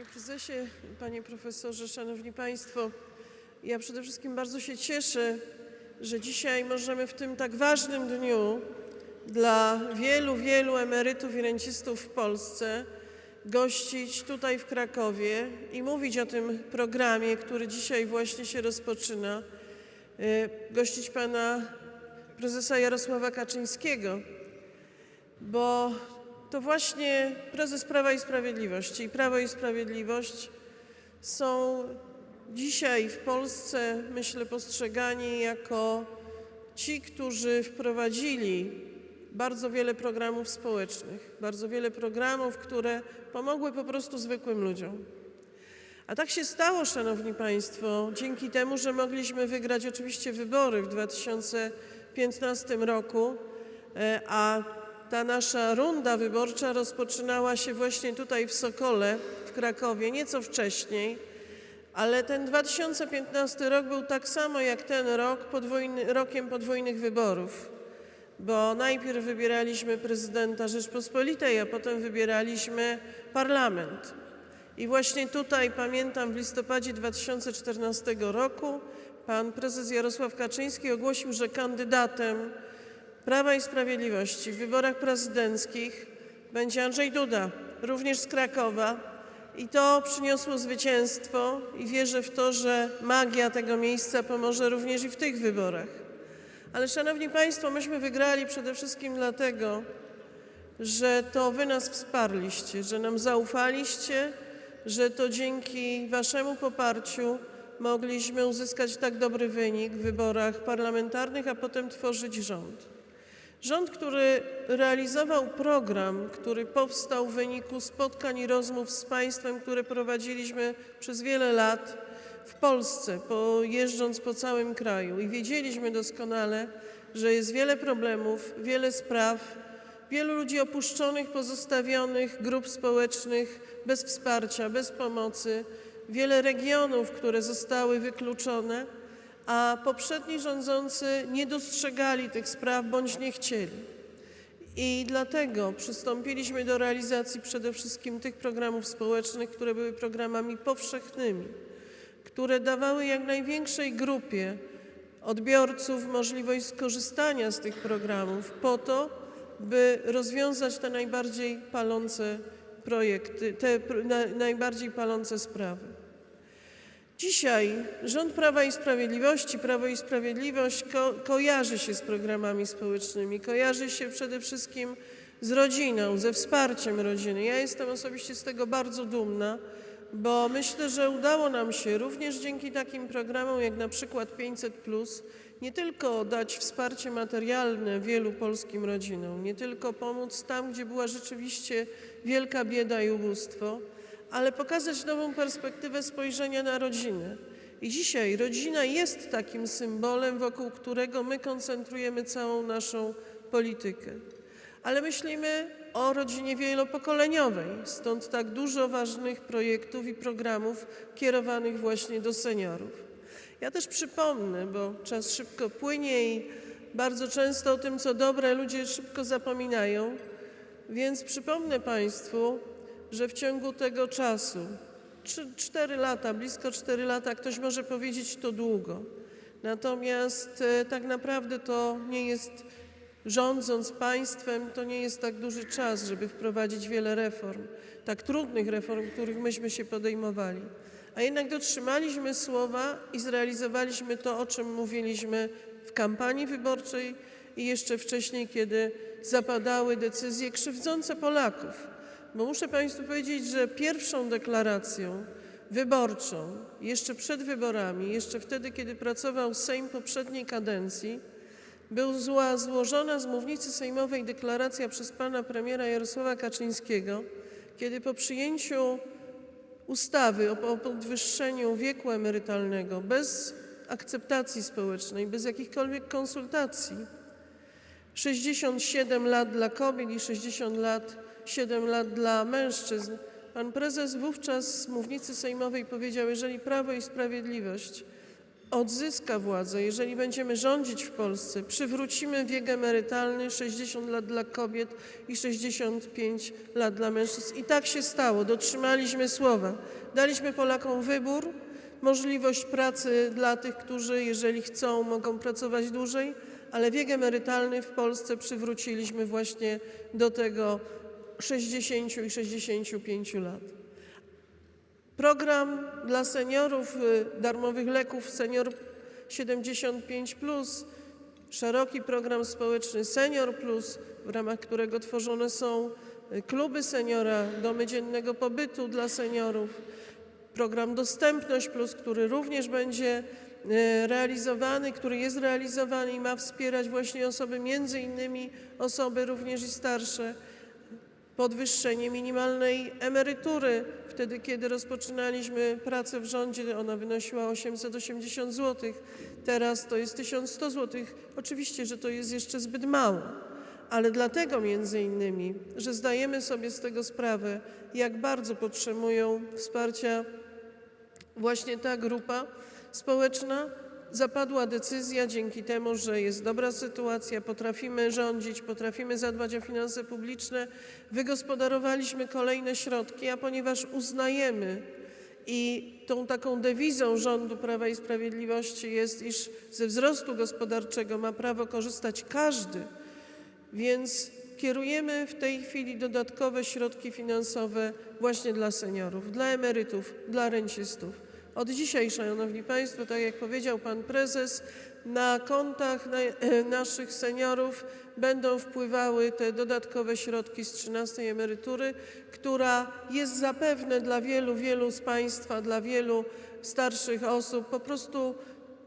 Panie prezesie, panie profesorze, szanowni państwo, ja przede wszystkim bardzo się cieszę, że dzisiaj możemy w tym tak ważnym dniu dla wielu, wielu emerytów i rencistów w Polsce gościć tutaj w Krakowie i mówić o tym programie, który dzisiaj właśnie się rozpoczyna, y, gościć pana prezesa Jarosława Kaczyńskiego, bo to właśnie prezes Prawa i Sprawiedliwości i Prawo i Sprawiedliwość są dzisiaj w Polsce, myślę, postrzegani jako ci, którzy wprowadzili bardzo wiele programów społecznych, bardzo wiele programów, które pomogły po prostu zwykłym ludziom. A tak się stało, Szanowni Państwo, dzięki temu, że mogliśmy wygrać oczywiście wybory w 2015 roku, e, a ta nasza runda wyborcza rozpoczynała się właśnie tutaj w Sokole, w Krakowie, nieco wcześniej, ale ten 2015 rok był tak samo jak ten rok podwójny, rokiem podwójnych wyborów, bo najpierw wybieraliśmy prezydenta Rzeczpospolitej, a potem wybieraliśmy parlament. I właśnie tutaj, pamiętam, w listopadzie 2014 roku pan prezes Jarosław Kaczyński ogłosił, że kandydatem Prawa i Sprawiedliwości w wyborach prezydenckich będzie Andrzej Duda, również z Krakowa. I to przyniosło zwycięstwo i wierzę w to, że magia tego miejsca pomoże również i w tych wyborach. Ale Szanowni Państwo, myśmy wygrali przede wszystkim dlatego, że to Wy nas wsparliście, że nam zaufaliście, że to dzięki Waszemu poparciu mogliśmy uzyskać tak dobry wynik w wyborach parlamentarnych, a potem tworzyć rząd. Rząd, który realizował program, który powstał w wyniku spotkań i rozmów z państwem, które prowadziliśmy przez wiele lat w Polsce, po, jeżdżąc po całym kraju. I wiedzieliśmy doskonale, że jest wiele problemów, wiele spraw, wielu ludzi opuszczonych, pozostawionych, grup społecznych bez wsparcia, bez pomocy, wiele regionów, które zostały wykluczone a poprzedni rządzący nie dostrzegali tych spraw bądź nie chcieli. I dlatego przystąpiliśmy do realizacji przede wszystkim tych programów społecznych, które były programami powszechnymi, które dawały jak największej grupie odbiorców możliwość skorzystania z tych programów po to, by rozwiązać te najbardziej palące projekty, te najbardziej palące sprawy. Dzisiaj rząd Prawa i Sprawiedliwości, Prawo i Sprawiedliwość ko kojarzy się z programami społecznymi, kojarzy się przede wszystkim z rodziną, ze wsparciem rodziny. Ja jestem osobiście z tego bardzo dumna, bo myślę, że udało nam się również dzięki takim programom jak na przykład 500 nie tylko dać wsparcie materialne wielu polskim rodzinom, nie tylko pomóc tam, gdzie była rzeczywiście wielka bieda i ubóstwo, ale pokazać nową perspektywę spojrzenia na rodzinę. I dzisiaj rodzina jest takim symbolem, wokół którego my koncentrujemy całą naszą politykę. Ale myślimy o rodzinie wielopokoleniowej, stąd tak dużo ważnych projektów i programów kierowanych właśnie do seniorów. Ja też przypomnę, bo czas szybko płynie i bardzo często o tym, co dobre, ludzie szybko zapominają, więc przypomnę Państwu, że w ciągu tego czasu, trzy- cztery lata, blisko cztery lata, ktoś może powiedzieć to długo. Natomiast e, tak naprawdę to nie jest, rządząc państwem, to nie jest tak duży czas, żeby wprowadzić wiele reform, tak trudnych reform, których myśmy się podejmowali. A jednak dotrzymaliśmy słowa i zrealizowaliśmy to, o czym mówiliśmy w kampanii wyborczej i jeszcze wcześniej, kiedy zapadały decyzje krzywdzące Polaków. Bo muszę Państwu powiedzieć, że pierwszą deklaracją wyborczą, jeszcze przed wyborami, jeszcze wtedy, kiedy pracował Sejm poprzedniej kadencji, była złożona z mównicy sejmowej deklaracja przez pana premiera Jarosława Kaczyńskiego, kiedy po przyjęciu ustawy o podwyższeniu wieku emerytalnego bez akceptacji społecznej, bez jakichkolwiek konsultacji, 67 lat dla kobiet i 60 lat, 7 lat dla mężczyzn. Pan prezes wówczas z mównicy sejmowej powiedział: Jeżeli Prawo i Sprawiedliwość odzyska władzę, jeżeli będziemy rządzić w Polsce, przywrócimy wiek emerytalny 60 lat dla kobiet i 65 lat dla mężczyzn. I tak się stało. Dotrzymaliśmy słowa. Daliśmy Polakom wybór, możliwość pracy dla tych, którzy, jeżeli chcą, mogą pracować dłużej, ale wiek emerytalny w Polsce przywróciliśmy właśnie do tego 60 i 65 lat. Program dla seniorów y, darmowych leków Senior 75, szeroki program społeczny Senior Plus, w ramach którego tworzone są y, kluby seniora, domy dziennego pobytu dla seniorów, program Dostępność Plus, który również będzie y, realizowany, który jest realizowany i ma wspierać właśnie osoby, między innymi osoby również i starsze podwyższenie minimalnej emerytury. Wtedy, kiedy rozpoczynaliśmy pracę w rządzie, ona wynosiła 880 zł. Teraz to jest 1100 zł. Oczywiście, że to jest jeszcze zbyt mało, ale dlatego między innymi, że zdajemy sobie z tego sprawę, jak bardzo potrzebują wsparcia właśnie ta grupa społeczna, zapadła decyzja dzięki temu, że jest dobra sytuacja, potrafimy rządzić, potrafimy zadbać o finanse publiczne, wygospodarowaliśmy kolejne środki, a ponieważ uznajemy i tą taką dewizą rządu Prawa i Sprawiedliwości jest, iż ze wzrostu gospodarczego ma prawo korzystać każdy, więc kierujemy w tej chwili dodatkowe środki finansowe właśnie dla seniorów, dla emerytów, dla rencistów. Od dzisiaj, Szanowni Państwo, tak jak powiedział Pan Prezes, na kontach na, naszych seniorów będą wpływały te dodatkowe środki z 13 emerytury, która jest zapewne dla wielu, wielu z Państwa, dla wielu starszych osób po prostu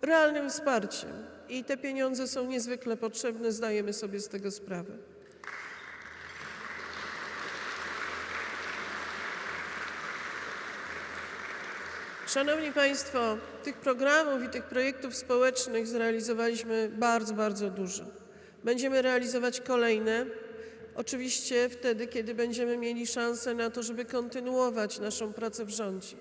realnym wsparciem. I te pieniądze są niezwykle potrzebne, zdajemy sobie z tego sprawę. Szanowni Państwo, tych programów i tych projektów społecznych zrealizowaliśmy bardzo, bardzo dużo. Będziemy realizować kolejne. Oczywiście wtedy, kiedy będziemy mieli szansę na to, żeby kontynuować naszą pracę w rządzie.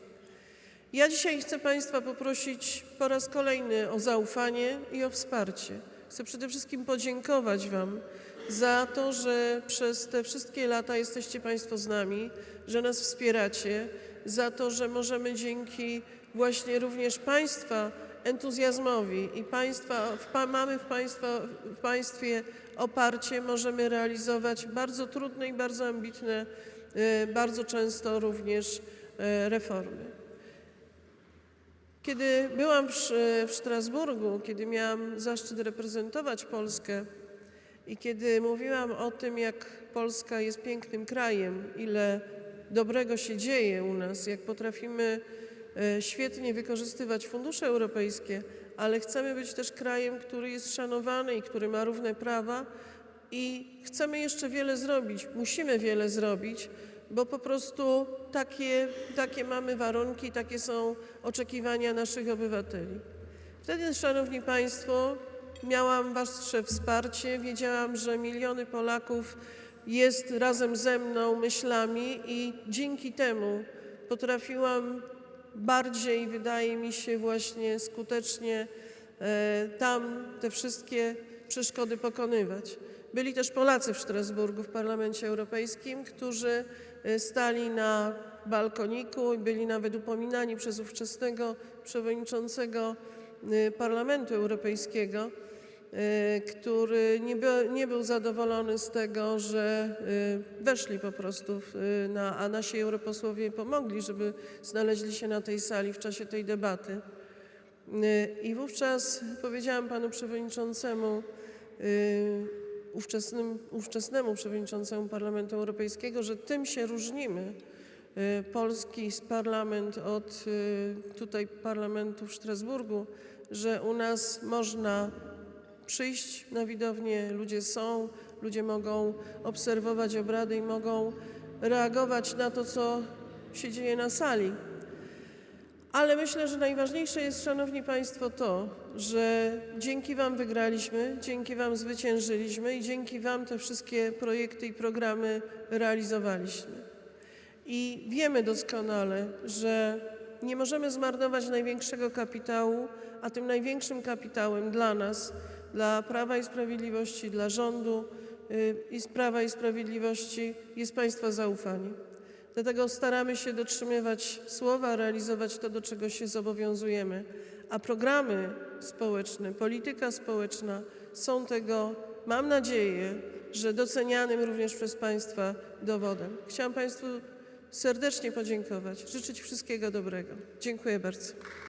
Ja dzisiaj chcę Państwa poprosić po raz kolejny o zaufanie i o wsparcie. Chcę przede wszystkim podziękować Wam za to, że przez te wszystkie lata jesteście Państwo z nami, że nas wspieracie, za to, że możemy dzięki właśnie również Państwa entuzjazmowi i państwa, w, mamy w, państwa, w Państwie oparcie, możemy realizować bardzo trudne i bardzo ambitne, e, bardzo często również e, reformy. Kiedy byłam w, Sz- w Strasburgu, kiedy miałam zaszczyt reprezentować Polskę i kiedy mówiłam o tym, jak Polska jest pięknym krajem, ile dobrego się dzieje u nas, jak potrafimy e, świetnie wykorzystywać fundusze europejskie, ale chcemy być też krajem, który jest szanowany i który ma równe prawa i chcemy jeszcze wiele zrobić, musimy wiele zrobić, bo po prostu takie, takie mamy warunki, takie są oczekiwania naszych obywateli. Wtedy, Szanowni Państwo, miałam Wasze wsparcie. Wiedziałam, że miliony Polaków jest razem ze mną myślami i dzięki temu potrafiłam bardziej, wydaje mi się, właśnie skutecznie e, tam te wszystkie przeszkody pokonywać. Byli też Polacy w Strasburgu w Parlamencie Europejskim, którzy e, stali na balkoniku i byli nawet upominani przez ówczesnego przewodniczącego e, Parlamentu Europejskiego, który nie, by, nie był zadowolony z tego, że e, weszli po prostu, e, na, a nasi europosłowie pomogli, żeby znaleźli się na tej sali w czasie tej debaty. I wówczas powiedziałam panu przewodniczącemu, ówczesnym, ówczesnemu przewodniczącemu Parlamentu Europejskiego, że tym się różnimy. Polski parlament od tutaj parlamentu w Strasburgu, że u nas można przyjść na widownię, ludzie są, ludzie mogą obserwować obrady i mogą reagować na to, co się dzieje na sali. Ale myślę, że najważniejsze jest, Szanowni Państwo, to, że dzięki Wam wygraliśmy, dzięki Wam zwyciężyliśmy i dzięki Wam te wszystkie projekty i programy realizowaliśmy. I wiemy doskonale, że nie możemy zmarnować największego kapitału, a tym największym kapitałem dla nas, dla Prawa i Sprawiedliwości, dla rządu y, i z Prawa i Sprawiedliwości jest Państwa zaufanie. Dlatego staramy się dotrzymywać słowa, realizować to, do czego się zobowiązujemy. A programy społeczne, polityka społeczna są tego, mam nadzieję, że docenianym również przez Państwa dowodem. Chciałam Państwu serdecznie podziękować, życzyć wszystkiego dobrego. Dziękuję bardzo.